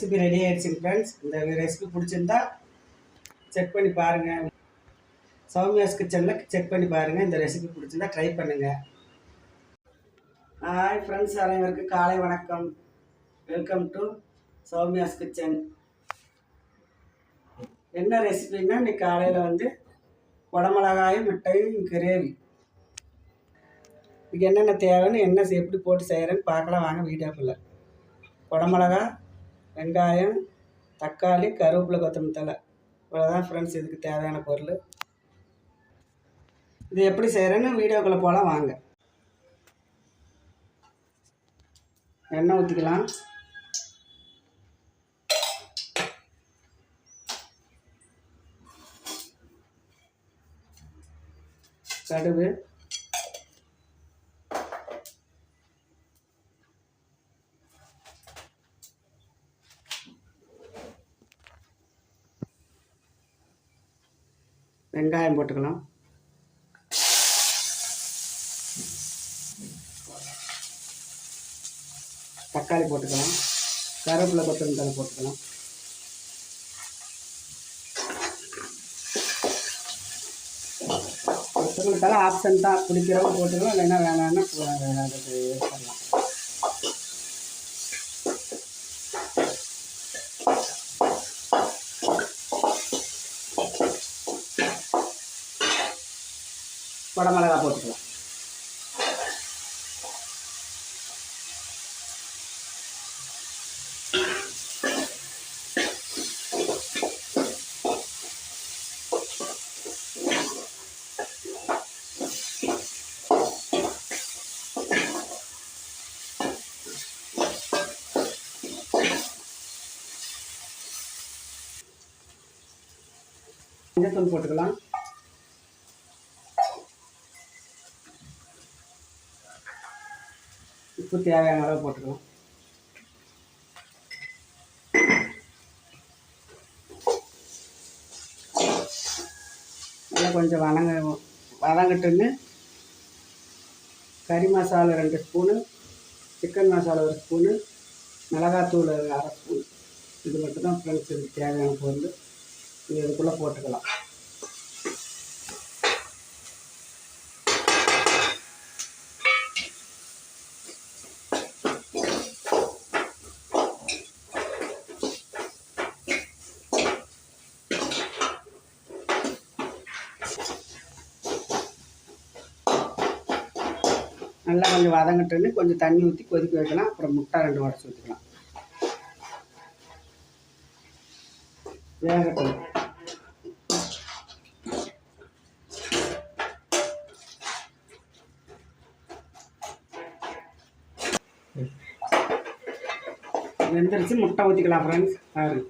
Recipe ready ஆயிடுச்சுங்க friends இந்த recipe பிடிச்சிருந்தா செக் பண்ணி பாருங்கள் சௌமியாஸ் கிச்சனில் செக் பண்ணி பாருங்கள் இந்த ரெசிபி பிடிச்சிருந்தா ட்ரை பண்ணுங்கள் ஹாய் ஃப்ரெண்ட்ஸ் அனைவருக்கும் காலை வணக்கம். வெல்கம் டு சௌமியாஸ் கிச்சன் என்ன ரெசிபின்னா இன்னைக்கு காலையில் வந்து குடமிளகாயும் மிட்டையும் கிரேவி இதுக்கு என்னென்ன தேவைன்னு என்ன எப்படி போட்டு செய்கிறேன்னு பார்க்கலாம். வாங்க வீடியோக்குள்ளே குடமிளகா வெங்காயம் தக்காளி கருவேப்பிலை கொத்தமல்லி தலை இவ்வளோதான் ஃப்ரெண்ட்ஸ் இதுக்கு தேவையான பொருள். இது எப்படி செய்கிறேன்னு வீடியோக்குள்ளே போகலாம் வாங்க. எண்ணெய் ஊற்றிக்கலாம் கடுகு. வெங்காயம் போட்டுக்கலாம் தக்காளி போட்டுக்கலாம் கருவேப்பிலை கொத்தமல்லி போட்டுக்கலாம் கொத்தமல்லி தழை ஆப்ஷன் தான் பிடிக்கிறவங்க போட்டுக்கலாம் இல்லைன்னா வேணாம்னா வேணாம் யூஸ் பண்ணலாம் வடமிளகா போட்டுக்கலாம். மஞ்சத்தூள் போட்டுக்கலாம். உப்பு தேவையான அளவு போட்டுக்கலாம் நல்லா கொஞ்சம் வதங்க வதங்கட்டுன்னு கறி மசாலா ரெண்டு ஸ்பூனு சிக்கன் மசாலா ஒரு ஸ்பூனு மிளகாத்தூள் அரை ஸ்பூன். இது மட்டும் தான் ஃப்ரெண்ட்ஸ் இதுக்கு தேவையான பொருள். இது இதுக்குள்ளே போட்டுக்கலாம். நல்லா கொஞ்சம் வதங்கட்டுன்னு கொஞ்சம் தண்ணி ஊற்றி கொதிக்க வைக்கலாம். அப்புறம் முட்டை ரெண்டு உடச்சி ஊற்றிக்கலாம் வேகட்டும். வெந்துருச்சு. முட்டை ஊற்றிக்கலாம் ஃப்ரெண்ட்ஸ் பாருங்கள்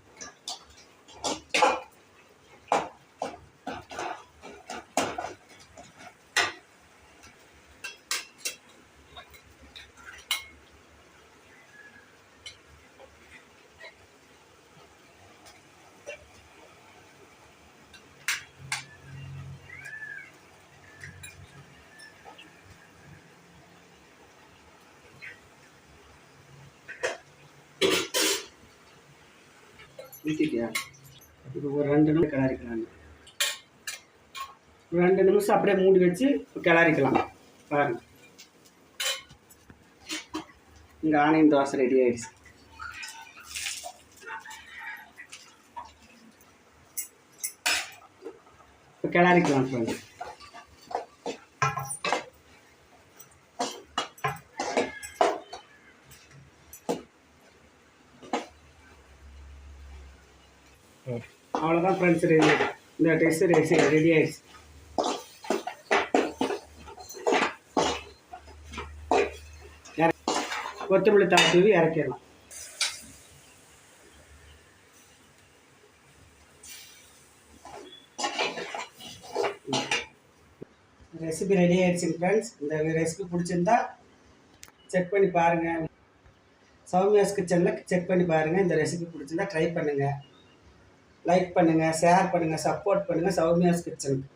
ஊற்றிட்டியா இப்போ ஒரு ரெண்டு நிமிஷம் கிளறிக்கலாம் ஒரு ரெண்டு நிமிஷம் அப்படியே மூடி வச்சு கிளறிக்கலாம். பாருங்கள் இங்கே ஆனியன் தோசை ரெடி ஆயிடுச்சு. இப்போ கிளறிக்கலாம் ஃப்ரெண்டு அவ்வளோதான் ஃப்ரெண்ட்ஸ் ரெடி இந்த டெஸ்ட் ரெடி ரெடி ஆயிடுச்சு. கொத்தமல்லி தழை தூவி இறக்கிடலாம். ரெசிபி ரெடி ஆயிடுச்சுங்க ஃப்ரெண்ட்ஸ் இந்த ரெசிபி பிடிச்சிருந்தா செக் பண்ணி பாருங்கள் சௌமியாஸ் கிச்சனில் செக் பண்ணி பாருங்கள் இந்த ரெசிபி பிடிச்சிருந்தா ட்ரை பண்ணுங்கள் லைக் பண்ணுங்கள் ஷேர் பண்ணுங்கள் சப்போர்ட் பண்ணுங்கள் சௌமியாஸ் கிச்சனுக்கு.